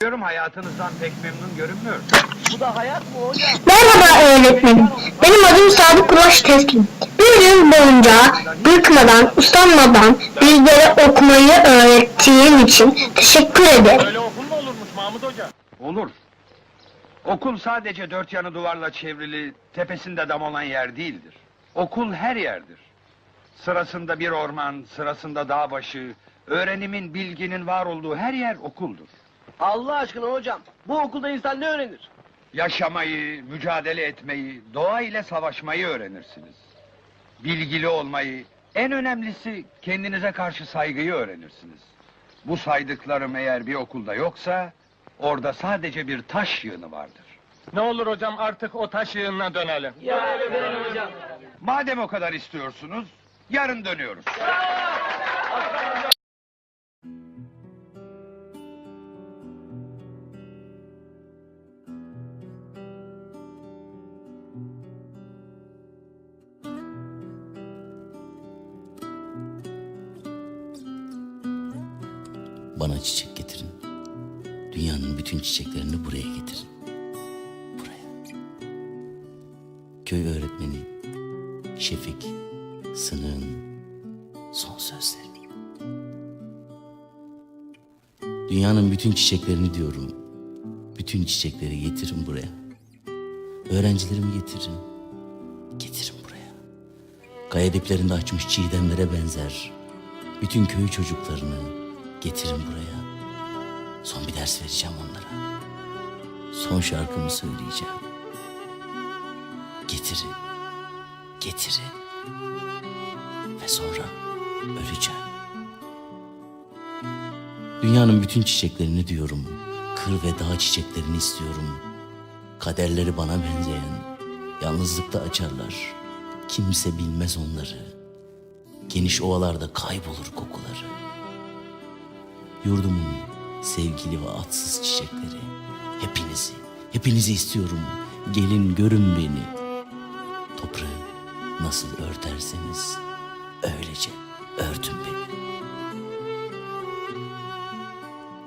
Görüyorum hayatınızdan pek memnun görünmüyor. Bu da hayat mı hocam? Merhaba öğretmenim. Benim adım Sadık Ulaş Teslim. Bir yıl boyunca bıkmadan, usanmadan bizlere okumayı öğrettiğin için teşekkür ederim. Böyle okul mu olurmuş Mahmut Hoca? Olur. Okul sadece dört yanı duvarla çevrili, tepesinde dam olan yer değildir. Okul her yerdir. Sırasında bir orman, sırasında dağ başı, öğrenimin, bilginin var olduğu her yer okuldur. Allah aşkına hocam. Bu okulda insan ne öğrenir? Yaşamayı, mücadele etmeyi, doğa ile savaşmayı öğrenirsiniz. Bilgili olmayı, en önemlisi kendinize karşı saygıyı öğrenirsiniz. Bu saydıklarım eğer bir okulda yoksa, orada sadece bir taş yığını vardır. Ne olur hocam artık o taş yığınına dönelim. Ya öğretmenim hocam. Madem o kadar istiyorsunuz, yarın dönüyoruz. Bana çiçek getirin. Dünyanın bütün çiçeklerini buraya getirin. Buraya. Köy öğretmeni Şefik Sınık'ın son sözleri. Dünyanın bütün çiçeklerini diyorum. Bütün çiçekleri getirin buraya. Öğrencilerimi getirin. Getirin buraya. Kaya diplerinde açmış çiğdemlere benzer. Bütün köy çocuklarını getirin buraya. Son bir ders vereceğim onlara. Son şarkımı söyleyeceğim. Getirin. Getirin. Ve sonra öleceğim. Dünyanın bütün çiçeklerini diyorum. Kır ve dağ çiçeklerini istiyorum. Kaderleri bana benzeyen, yalnızlıkta açarlar. Kimse bilmez onları. Geniş ovalarda kaybolur kokuları. Yurdumun sevgili ve atsız çiçekleri. Hepinizi, hepinizi istiyorum. Gelin görün beni. Toprağı nasıl örterseniz öylece örtün beni.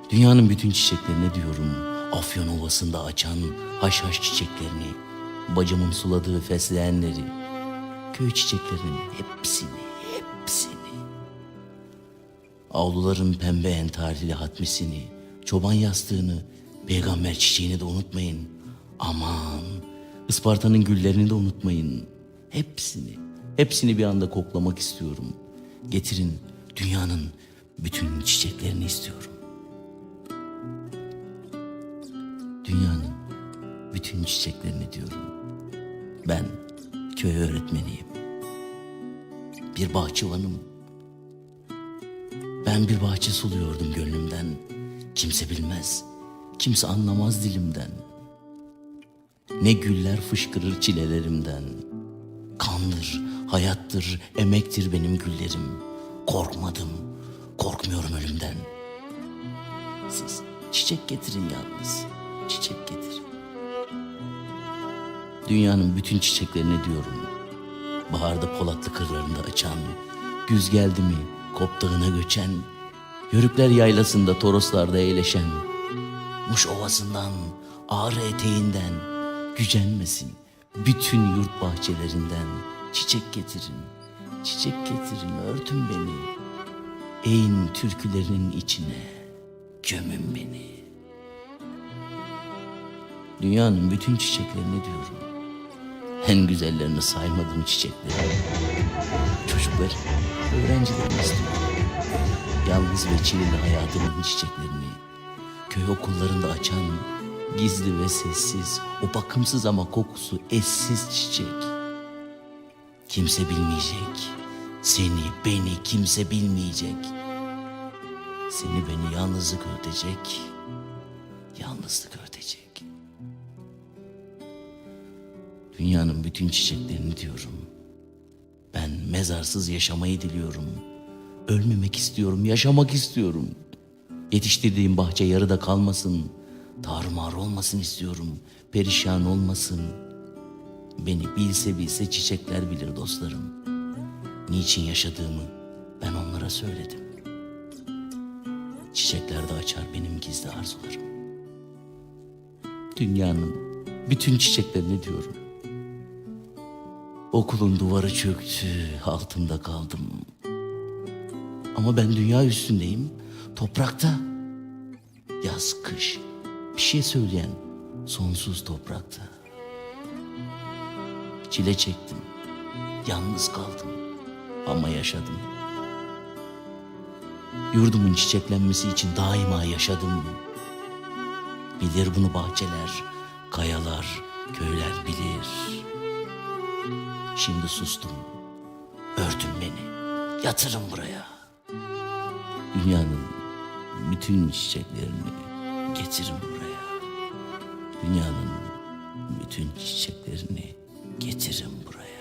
Dünyanın bütün çiçeklerine diyorum. Afyon Ovası'nda açan haşhaş çiçeklerini, bacımın suladığı fesleğenleri, köy çiçeklerinin hepsini. Avluların pembe entarili hatmisini, çoban yastığını, peygamber çiçeğini de unutmayın. Aman, Isparta'nın güllerini de unutmayın. Hepsini, hepsini bir anda koklamak istiyorum. Getirin dünyanın bütün çiçeklerini istiyorum. Dünyanın bütün çiçeklerini diyorum. Ben köy öğretmeniyim. Bir bahçıvanım. Ben bir bahçe suluyordum gönlümden. Kimse bilmez, kimse anlamaz dilimden. Ne güller fışkırır çilelerimden. Kandır, hayattır, emektir benim güllerim. Korkmadım, korkmuyorum ölümden. Siz çiçek getirin yalnız, çiçek getirin. Dünyanın bütün çiçeklerini diyorum. Baharda Polatlı kırlarında açan, güz geldi mi Kop dağına göçen, Yörükler yaylasında Toroslarda eğleşen, Muş ovasından, Ağrı eteğinden, gücenmesin bütün yurt bahçelerinden çiçek getirin, çiçek getirin örtün beni. Eğin türkülerinin içine, gömün beni. Dünyanın bütün çiçeklerini diyorum. En güzellerini saymadığım çiçekleri. Çocuklar, öğrencilerimi istiyorum. Yalnız ve çileli hayatımın çiçeklerini. Köy okullarında açan gizli ve sessiz, o bakımsız ama kokusu eşsiz çiçek. Kimse bilmeyecek. Seni, beni kimse bilmeyecek. Seni beni yalnızlık örtecek. Yalnızlık örtecek. Dünyanın bütün çiçeklerini diyorum. Ben mezarsız yaşamayı diliyorum. Ölmemek istiyorum, yaşamak istiyorum. Yetiştirdiğim bahçe yarıda kalmasın. Tarumar olmasın istiyorum. Perişan olmasın. Beni bilse bilse çiçekler bilir dostlarım. Niçin yaşadığımı ben onlara söyledim. Çiçekler de açar benim gizli arzularım. Dünyanın bütün çiçeklerini diyorum. Okulun duvarı çöktü, altında kaldım. Ama ben dünya üstündeyim, toprakta. Yaz, kış, bir şey söyleyen sonsuz toprakta. Çile çektim, yalnız kaldım ama yaşadım. Yurdumun çiçeklenmesi için daima yaşadım. Bilir bunu bahçeler, kayalar, köyler bilir. Şimdi sustum. Örtün beni. Yatırın buraya. Dünyanın bütün çiçeklerini getirin buraya. Dünyanın bütün çiçeklerini getirin buraya.